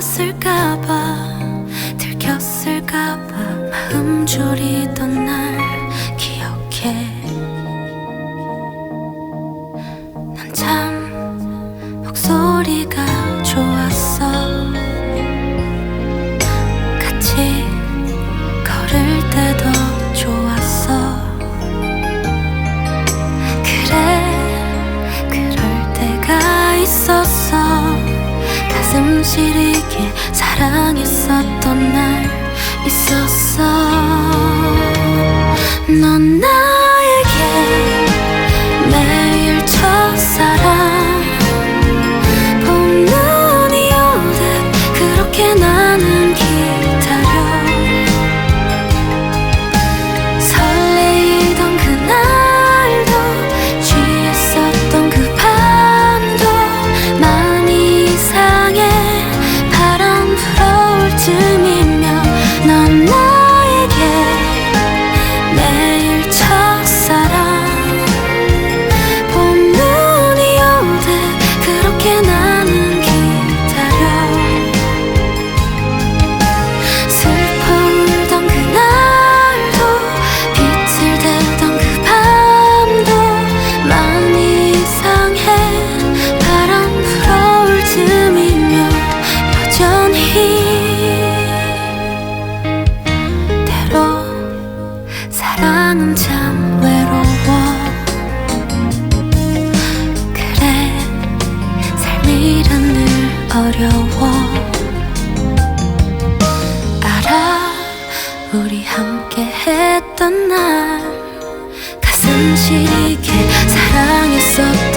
들었을까봐 들켰을까봐 마음 졸이던 날 기억해. 난 참 목소리가 좋았어 지리게 사랑했었던 날 있었어. 넌 나에게 매일 첫사랑. 봄눈이 오듯 그렇게 나는 사랑은 참 외로워. 그래 삶이란 늘 어려워. 알아 우리 함께 했던 날 가슴 시리게 사랑했었던